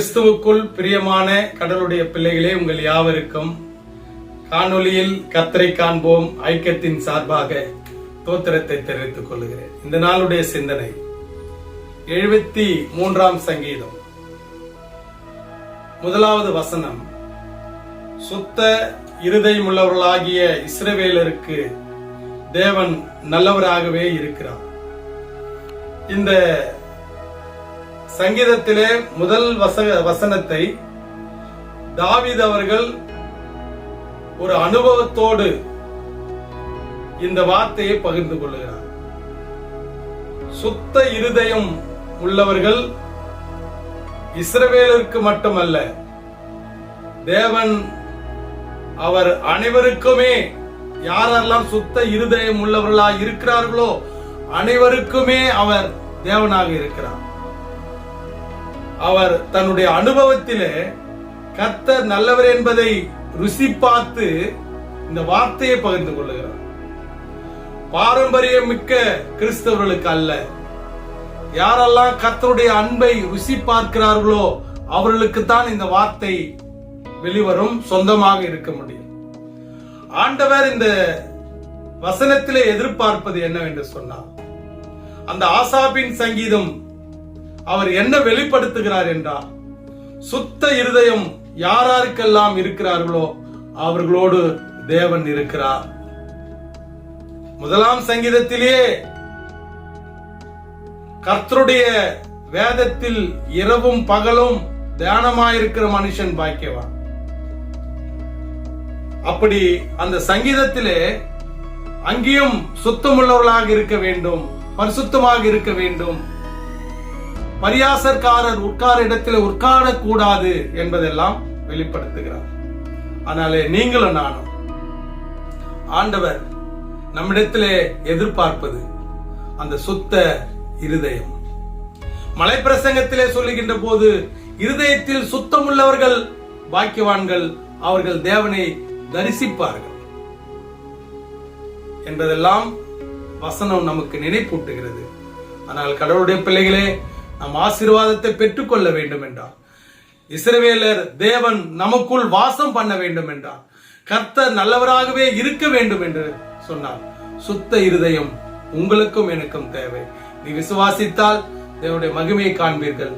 கிறிஸ்துவுக்குள் பிரியமான கடலுடைய பிள்ளைகளே உங்கள் யாவருக்கும் காணொலியில் கத்தரை காண்போம் ஐக்கியத்தின் சார்பாக தோத்திரத்தை தெரிவித்துக் கொள்கிறேன். இந்த நாளுடைய சிந்தனை எழுபத்தி மூன்றாம் சங்கீதம். முதலாவது வசனம் சுத்த இருதயமுள்ளவர்களாகிய இஸ்ரவேலருக்கு தேவன் நல்லவராகவே இருக்கிறார். இந்த சங்கீதத்திலே முதல் வசனத்தை தாவித் அவர்கள் ஒரு அனுபவத்தோடு இந்த வார்த்தையை பகிர்ந்து கொள்கிறார். சுத்த இருதயம் உள்ளவர்கள் இஸ்ரவேலருக்கு மட்டுமல்ல தேவன் அவர் அனைவருக்குமே யாரெல்லாம் சுத்த இருதயம் உள்ளவர்களாக இருக்கிறார்களோ அனைவருக்குமே அவர் தேவனாக இருக்கிறார். அவர் தன்னுடைய அனுபவத்திலே கர்த்தர் நல்லவர் என்பதை ருசி பார்த்து இந்த வார்த்தையை பகிர்ந்து கொள்ளுகிறார். பாரம்பரியம் மிக்க கிறிஸ்தவர்களுக்கு அல்ல. யாரெல்லாம் கர்த்தருடைய அன்பை ருசி பார்க்கிறார்களோ அவர்களுக்கு தான் இந்த வார்த்தை வெளிவரும் சொந்தமாக இருக்க முடியும். ஆண்டவர் இந்த வசனத்திலே எதிர்பார்ப்பது என்னவென்று சொன்னார் அந்த ஆசாபின் சங்கீதம் அவர் என்ன வெளிப்படுத்துகிறார் என்றால் சுத்த இருதயம் யாராருக்கெல்லாம் இருக்கிறார்களோ அவர்களோடு தேவன் இருக்கிறார். முதலாம் சங்கீதத்திலேயே கர்த்தருடைய வேதத்தில் இரவும் பகலும் தியானமாயிருக்கிற மனுஷன் பாக்கியவான். அப்படி அந்த சங்கீதத்திலே அங்கேயும் சுத்தமுள்ளவர்களாக இருக்க வேண்டும் பரிசுத்தமாக இருக்க வேண்டும் பரியாசற்காரர் உட்கார இடத்தில் உட்காரக்கூடாது என்பதெல்லாம் வெளிப்படுத்துகிறார். ஆனாலே நீங்களும் நானும் ஆண்டவர் நம்மிடத்திலே எதிர்பார்ப்பது அந்த சுத்த இருதயம். மலை பிரசங்கத்திலே சொல்லுகின்ற போது இருதயத்தில் சுத்தமுள்ளவர்கள் பாக்கியவான்கள் அவர்கள் தேவனை தரிசிப்பார்கள் என்பதெல்லாம் வசனம் நமக்கு நினைப்பூட்டுகிறது. ஆனால் கடவுளுடைய பிள்ளைகளே நாம் ஆசீர்வாதத்தை பெற்றுக்கொள்ள வேண்டும் என்றார் இஸ்ரவேலர் தேவன் நமக்குள் வாசம் பண்ண வேண்டும் என்றார் கர்த்தர் நல்லவராகவே இருக்க வேண்டும் என்று சொன்னார். சுத்த இருதயம் உங்களுக்கும் எனக்கும் தேவை. நீ விசுவாசித்தால் தேவனுடைய மகிமையை காண்பீர்கள்.